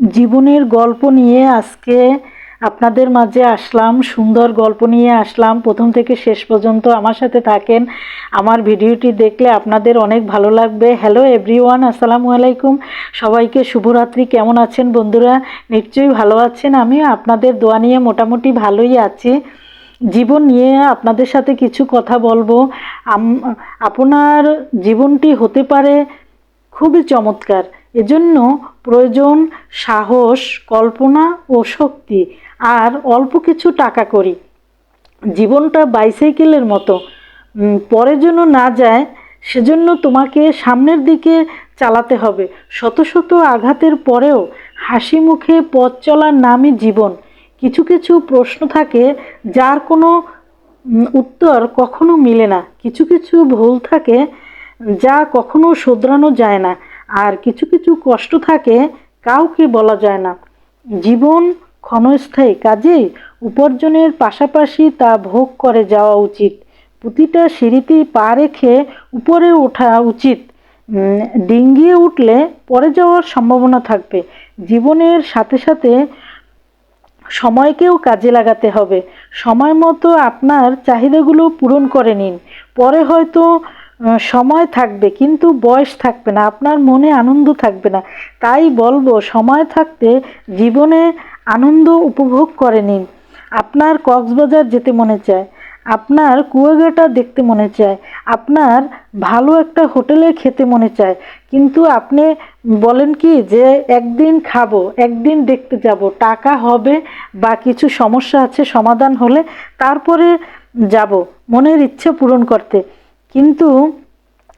জীবনের গল্প নিয়ে আজকে আপনাদের মাঝে আসলাম, সুন্দর গল্প নিয়ে আসলাম। প্রথম থেকে শেষ পর্যন্ত আমার সাথে থাকেন। আমার ভিডিওটি দেখলে আপনাদের অনেক ভালো লাগবে। হ্যালো এভরিওয়ান আসসালামু আলাইকুম। সবাইকে শুভরাত্রি। কেমন আছেন বন্ধুরা? নিশ্চয়ই ভালো আছেন। আমি আপনাদের দোয়া নিয়ে মোটামুটি ভালোই আছি। জীবন নিয়ে আপনাদের সাথে কিছু কথা বলব। আপনার জীবনটি হতে পারে খুবই চমৎকার। এজন্য প্রয়োজন, সাহস, কল্পনা ও শক্তি, আর অল্প কিছু টাকা করি। জীবনটা বাইসাইকেলের মতো। পরে যেন না যায়, সেজন্য তোমাকে সামনের দিকে চালাতে হবে। শত শত আঘাতের পরেও হাসি মুখে পথ চলার নামই জীবন। কিছু কিছু প্রশ্ন থাকে, যার কোনো উত্তর কখনো মিলে না। কিছু কিছু ভুল থাকে, যা কখনো শোধরানো যায় না। আর কিছু কিছু কষ্ট থাকে, কাউকে বলা যায় না। জীবন ক্ষণস্থায়ী, কাজেই উপার্জনের পাশাপাশি তা ভোগ করে যাওয়া উচিত। প্রতিটা সিঁড়িতেই পা রেখে উপরে ওঠা উচিত। ডিঙ্গিয়ে উঠলে পরে যাওয়ার সম্ভাবনা থাকবে। জীবনের সাথে সাথে সময়কেও কাজে লাগাতে হবে। সময় মতো আপনার চাহিদাগুলো পূরণ করে নিন। পরে হয়তো সময় থাকবে, কিন্তু বয়স থাকবে না, আপনার মনে আনন্দ থাকবে না। তাই বলব, সময় থাকতে জীবনে আনন্দ উপভোগ করে নিন। আপনার কক্সবাজার যেতে মনে চায়, আপনার কুয়াকাটা দেখতে মনে চায়, আপনার ভালো একটা হোটেলে খেতে মনে চায়, কিন্তু আপনি বলেন কি যে একদিন খাব, একদিন দেখতে যাব, টাকা হবে বা কিছু সমস্যা আছে সমাধান হলে তারপরে যাব, মনের ইচ্ছে পূরণ করতে। কিন্তু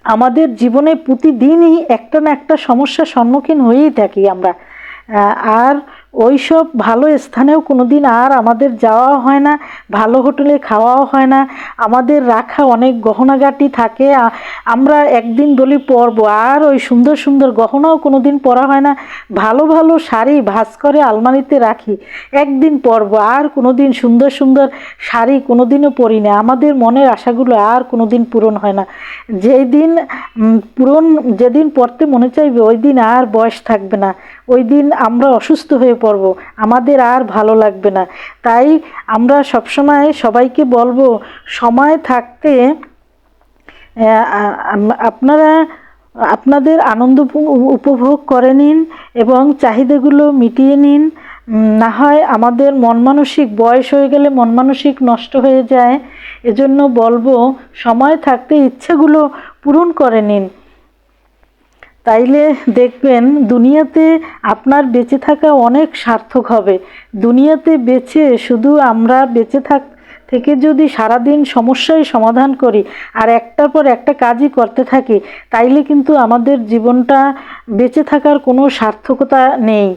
আমাদের জীবনে প্রতিদিনই একটা না একটা সমস্যার সম্মুখীন হয়েই থাকি আমরা। আর ওই সব ভালো স্থানেও কোনো দিন আর আমাদের যাওয়া হয় না, ভালো হোটেলে খাওয়াও হয় না। আমাদের রাখা অনেক গহনাগাটি থাকে আমরা একদিন বলি পরবো আর ওই সুন্দর সুন্দর গহনাও কোনো দিন পরা হয় না। ভালো ভালো শাড়ি ভাঁজ করে আলমারিতে রাখি, একদিন পরবো আর কোনো দিন সুন্দর সুন্দর শাড়ি কোনো দিনও পরি না। আমাদের মনের আশাগুলো আর কোনো দিন পূরণ হয় না। যেই দিন পূরণ, যেদিন পড়তে মনে চাইবে ওই দিন আর বয়স থাকবে না। ওই দিন আমরা অসুস্থ হয়ে পড়ব। আমাদের আর ভালো লাগবে না। তাই আমরা সবসময় সবাইকে বলব, সময় থাকতে আপনারা আপনাদের আনন্দ উপভোগ করে নিন এবং চাহিদাগুলো মিটিয়ে নিন। না হয় আমাদের মন মানসিক বয়স হয়ে গেলে মন মানসিক নষ্ট হয়ে যায়। এজন্য বলব, সময় থাকতে ইচ্ছেগুলো পূরণ করে নিন। তাইলে দেখবেন দুনিয়াতে আপনার বেঁচে থাকা অনেক সার্থক হবে। দুনিয়াতে বেঁচে শুধু আমরা বেঁচে থাক, থেকে যদি সারাদিন সমস্যায় সমাধান করি আর একটার পর একটা কাজই করতে থাকি, তাইলে কিন্তু আমাদের জীবনটা বেঁচে থাকার কোনো সার্থকতা নেই।